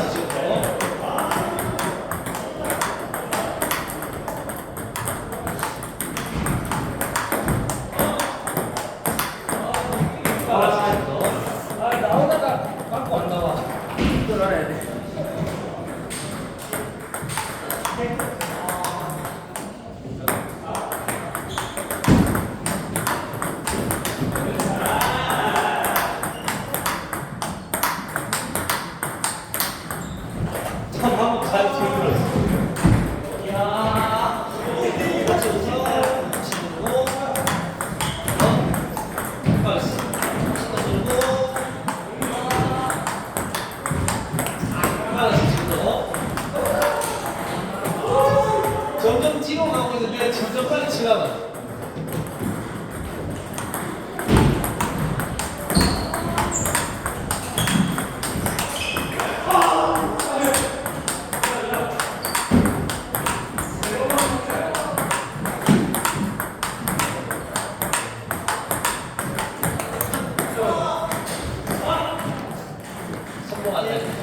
빨라지죠. 성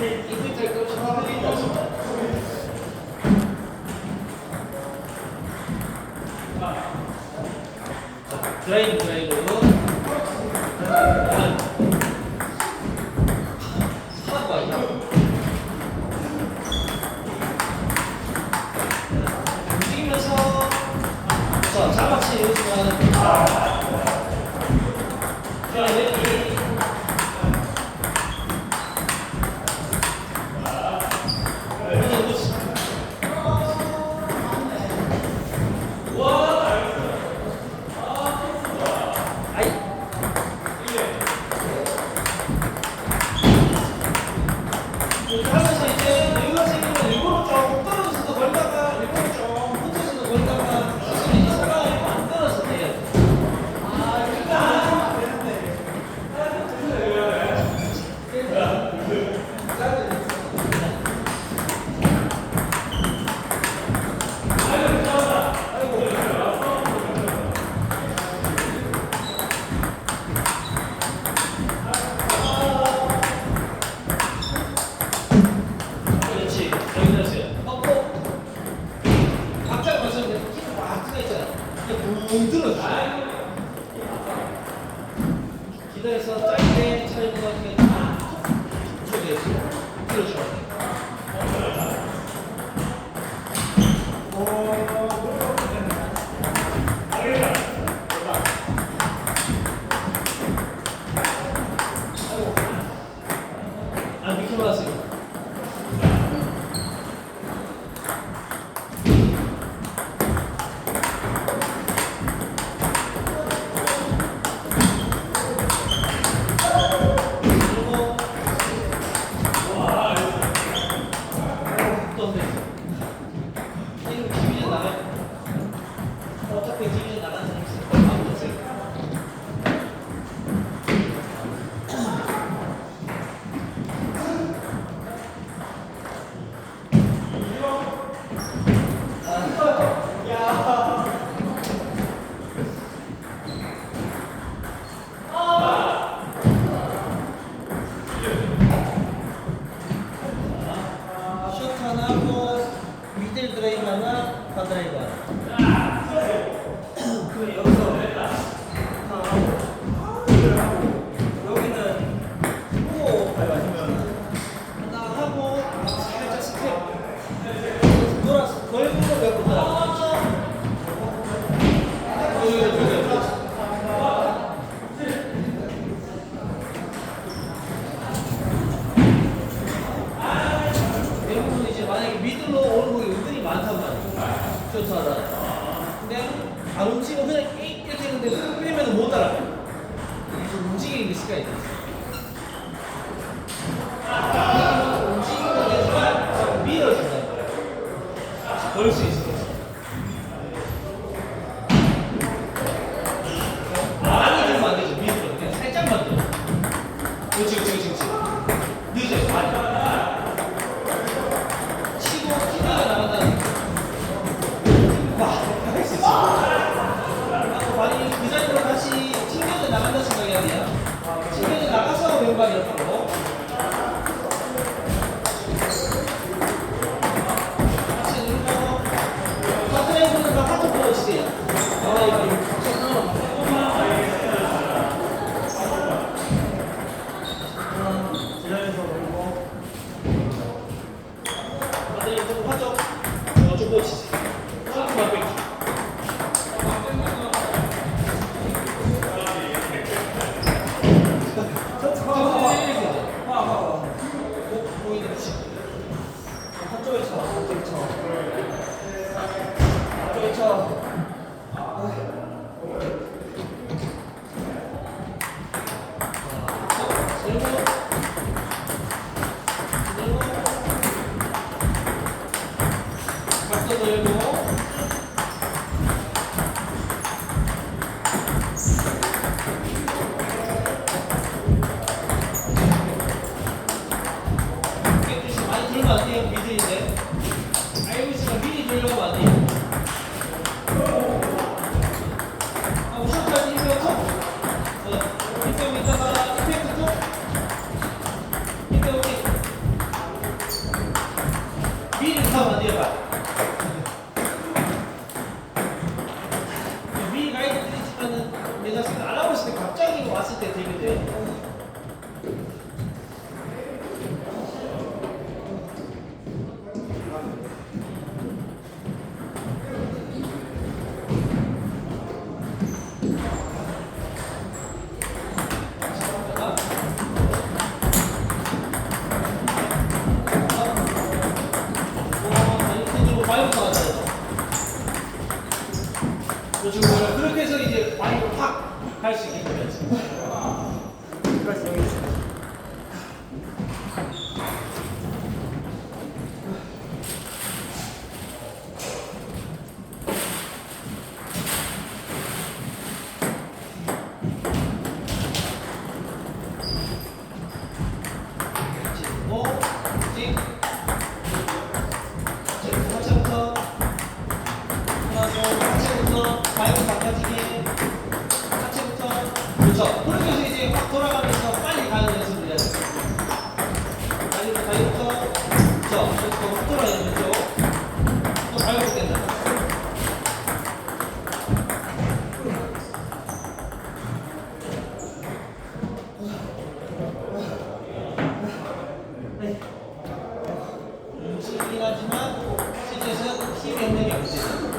Thank you. 교차하잖아요. 근데 안 움직이면 그냥 깨끗 되는데 흔들면 못 따라가요. 움직이는 시간이 있어요. 같아요. 미드인데. 뜻은 힘의 흔적이 없는 뜻이에요.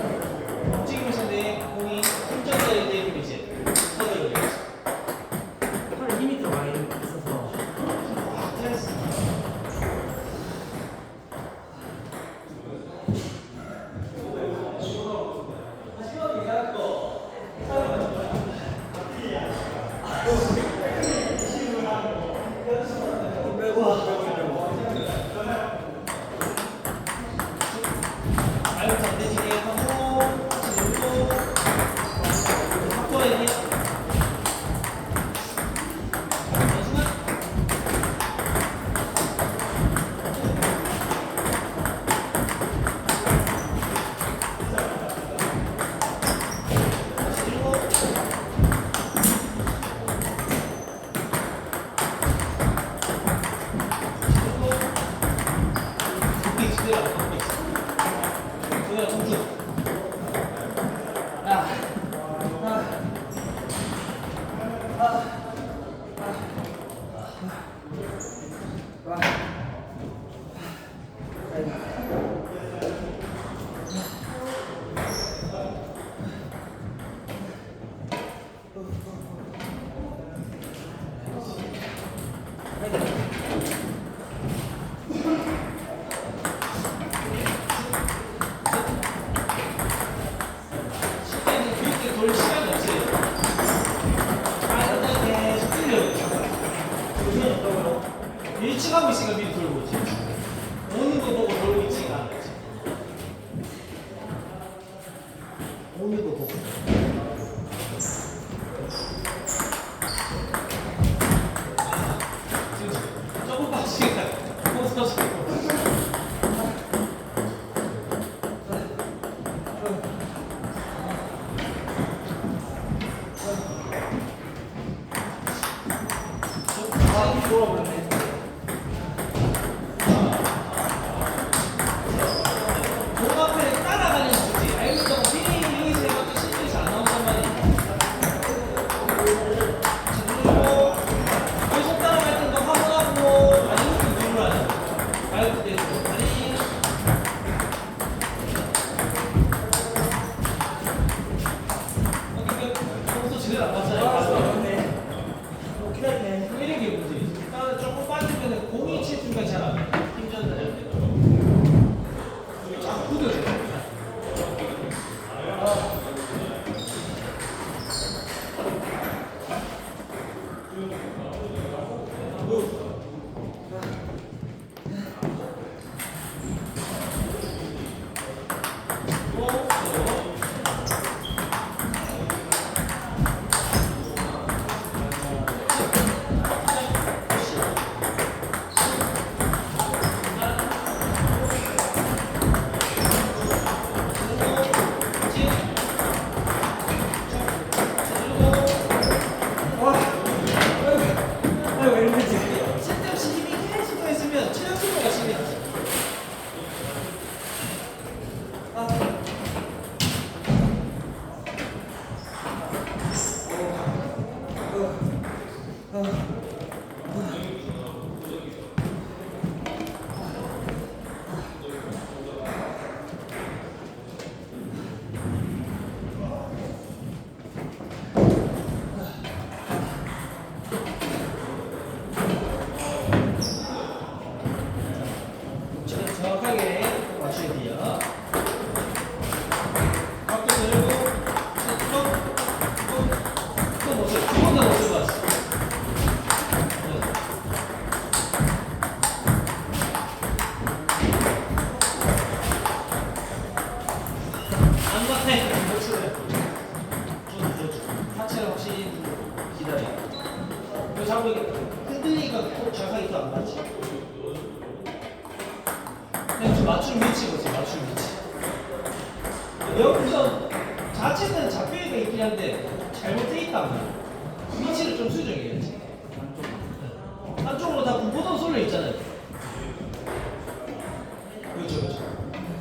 本ういとこ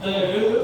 É, Daí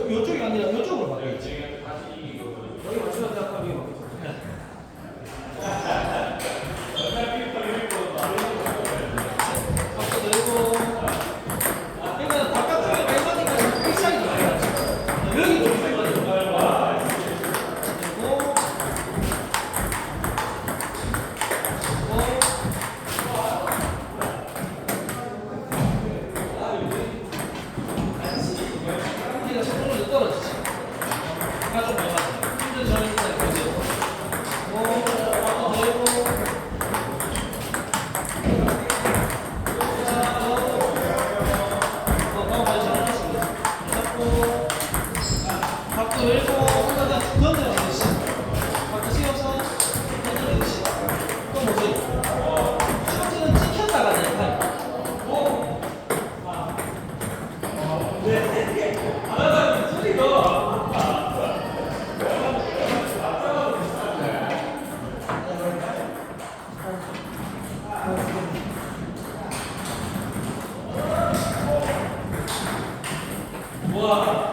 좋아.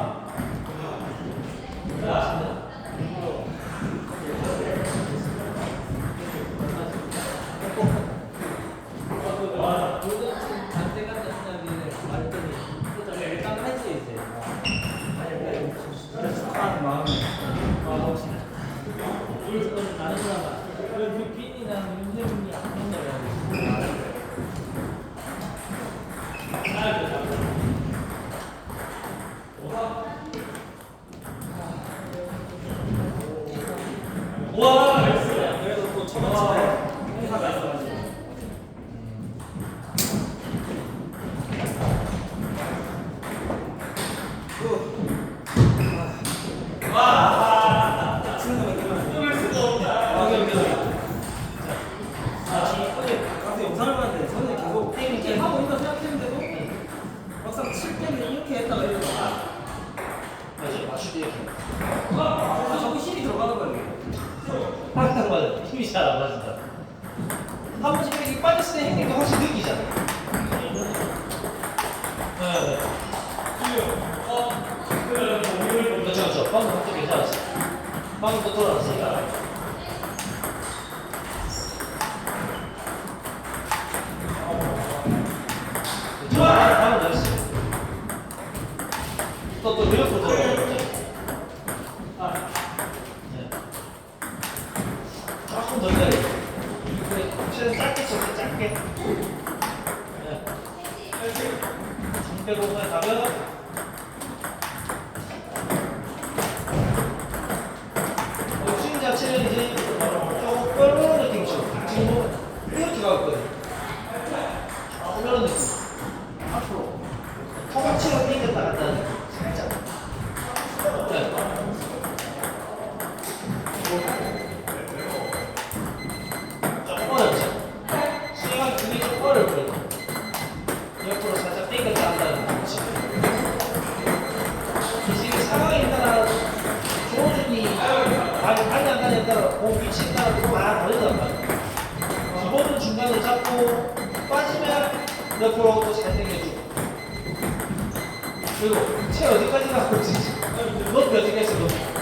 Whoa! 맞아. 힘이 잘 안 맞는다. 한 번씩 이렇게 빠졌을 때 힘이 훨씬 느끼잖아. 네. 네. 어, 그렇죠, 그렇죠. 방금 그것도 괜찮았어. 방금 또 돌아왔으니까. 어, 어, 어. 좋아! 방금 넣었어. 또, 또, 이렇게 돌아 쉽게. 중대공의 답은 직진하고 막 걸리단 말이야. 기본은 중간을 잡고 빠지면 옆으로 또 잘생겨주고 그리고 채 어디까지 나올지 높이 어디까지 높이.